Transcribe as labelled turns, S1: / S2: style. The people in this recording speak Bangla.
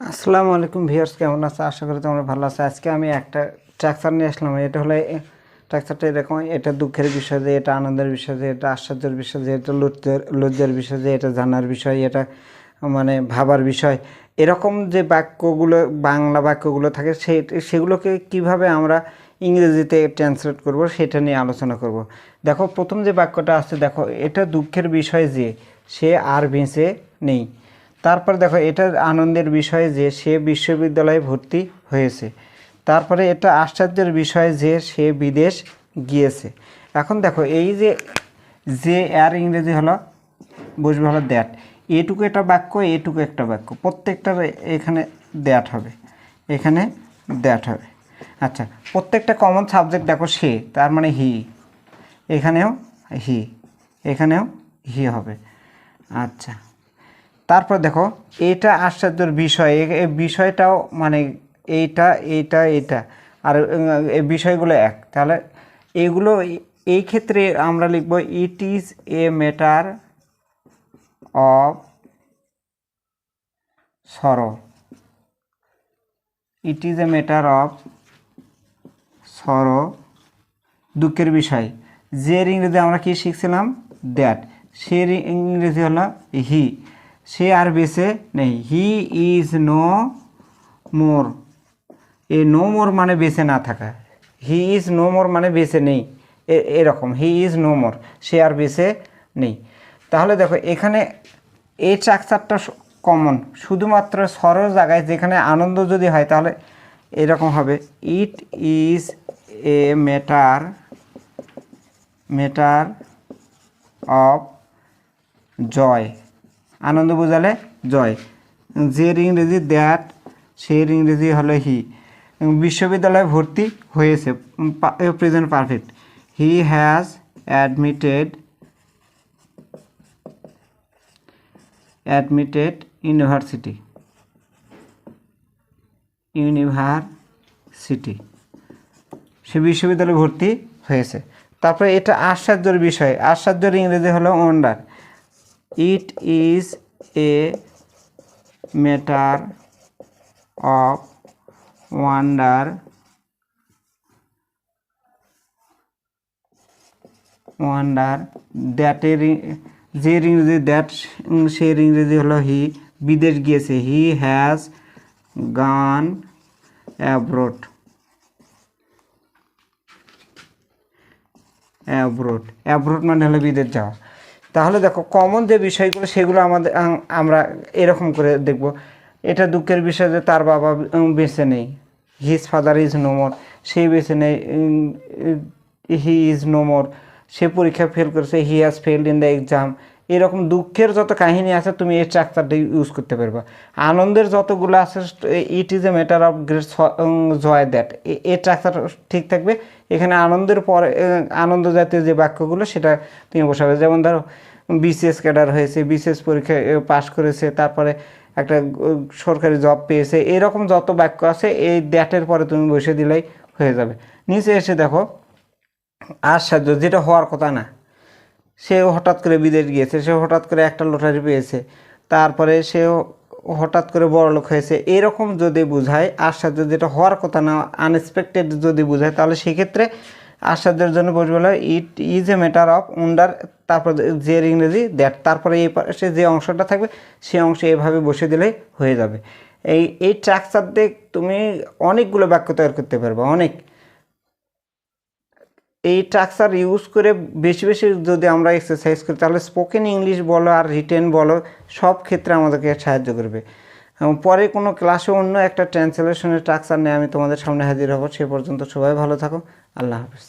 S1: আসসালামু আলাইকুম ভিউয়ার্স, কেমন আছে? আশা করি তোমরা ভালো আছো। আজকে আমি একটা ট্রাকচার নিয়ে আসলাম। এটা হলো ট্রাকচারটা এরকম, এটা দুঃখের বিষয় যে, এটা আনন্দের বিষয় যে, এটা আশ্চর্যের বিষয় যে, এটা লজ্জার লজ্জার বিষয় যে, এটা জানার বিষয়, এটা মানে ভাবার বিষয়। এরকম যে বাক্যগুলো, বাংলা বাক্যগুলো থাকে, সেই সেগুলোকে কীভাবে আমরা ইংরেজিতে ট্রান্সলেট করব, সেটা নিয়ে আলোচনা করব। দেখো, প্রথম যে বাক্যটা আছে, দেখো, এটা দুঃখের বিষয় যে, সে আর বেঁচে নেই। তারপর দেখো এটা আনন্দের বিষয় যে সে বিশ্ববিদ্যালয়ে ভর্তি হয়েছে। তারপরে এটা আশ্চর্যের বিষয় যে সে বিদেশ গিয়েছে। এখন দেখো, এই যে যে এর ইংরেজি হলো, বুঝবে হলো দ্যাট। এটুকু একটা বাক্য, এটুকু একটা বাক্য। প্রত্যেকটার এখানে দ্যাট হবে। এখানে দ্যাট হবে। আচ্ছা প্রত্যেকটা কমন সাবজেক্ট দেখো সে, তার মানে হি। এখানেও হি এখানেও হি হবে। আচ্ছা। তারপর দেখো, এটা আশ্চর্যের বিষয়। এই বিষয়টাও মানে এইটা এইটা এইটা। আর এই বিষয়গুলো এক। তাহলে এগুলো এই- এই ক্ষেত্রে আমরা লিখব it is a matter of sorrow it is a matter of sorrow দুঃখের বিষয়। যে ইংরেজি আমরা কি শিখছিলাম? দ্যাট সে ইংরেজি হলো হি সে আর বেঁচে নেই। He is no more a no more মানে বেঁচে না থাকা। হি ইজ নো মোর মানে বেঁচে নেই। এরকম। হি ইজ নো মোর সে আর বেঁচে নেই। তাহলে দেখো, এখানে এই স্ট্রাকচারটা কমন শুধুমাত্র সরল জায়গায় যেখানে আনন্দ যদি হয়, তাহলে এরকম হবে। It is a matter matter of joy আনন্দ বোঝালে জয়। যে ইংরেজি দ্যাট সেই ইংরেজি হলো হি। বিশ্ববিদ্যালয়ে ভর্তি হয়েছে present perfect. He has admitted admitted university. University. সে বিশ্ববিদ্যালয়ে ভর্তি হয়েছে। তারপরে এটা আশ্চর্যের বিষয়। আশ্চর্যের ইংরেজি হলো wonder it is a matter of wonder wonder দ্যাটের যে ইংরেজি দ্যাট সে ইংরেজি হলো হি বিদেশ গিয়েছে। He has gone abroad abroad abroad মানে হলো বিদেশ যাওয়া। তাহলে দেখো কমন যে বিষয়গুলো, সেগুলো আমাদের আমরা এরকম করে দেখব। এটা দুঃখের বিষয় যে তার বাবা বেঁচে নেই। His father is no more সে বেঁচে নেই হি ইজ নোমর সে পরীক্ষা ফেল করেছে he has fail in the exam এরকম দুঃখের যত কাহিনী আছে তুমি এই স্ট্রাকচারটা ইউজ করতে পারবা। আনন্দের যতগুলো আছে it is a matter of great joy that এই স্ট্রাকচার ঠিক থাকবে। এখানে আনন্দের পরে আনন্দ জাতীয় যে বাক্যগুলো, সেটা তুমি বসাবে। যেমন ধরো বিসিএস ক্যাডার হয়েছে বিসিএস পরীক্ষায় পাশ করেছে, তারপরে একটা সরকারি জব পেয়েছে, এরকম যত বাক্য আছে, এই দ্যাটের পরে তুমি বসে দিলেই হয়ে যাবে। নিচে এসে দেখো, আশ্চর্য, যেটা হওয়ার কথা না। সে হঠাৎ করে বিদেশ গিয়েছে সে হঠাৎ করে একটা লটারি পেয়েছে, তারপরে সে হঠাৎ করে বড় লোক হয়েছে। এরকম যদি বোঝায় আশ্চর্য যেটা হওয়ার কথা না আনএক্সপেক্টেড যদি বোঝায়, তাহলে সেক্ষেত্রে আশ্চর্যের জন্য বসবে হলো it is a matter of wonder তারপর যে ইংরেজি দ্যাট তারপরে এই পাশে যে অংশটা থাকবে সেই অংশে এভাবে বসে দিলেই হয়ে যাবে। এই এই স্ট্রাকচার দিয়ে তুমি অনেকগুলো বাক্য তৈরি করতে পারবে, অনেক। এই স্ট্রাকচার ইউজ করে বেশি বেশি যদি আমরা এক্সারসাইজ করি, তাহলে স্পোকেন ইংলিশ বলো আর রিটেন বলো, সব ক্ষেত্রে আমাদেরকে সাহায্য করবে। পরে কোনো ক্লাসে অন্য একটা ট্রান্সলেশনের স্ট্রাকচার নিয়ে আমি তোমাদের সামনে হাজির হব। সে পর্যন্ত সবাই ভালো থাকো। আল্লাহ হাফিজ।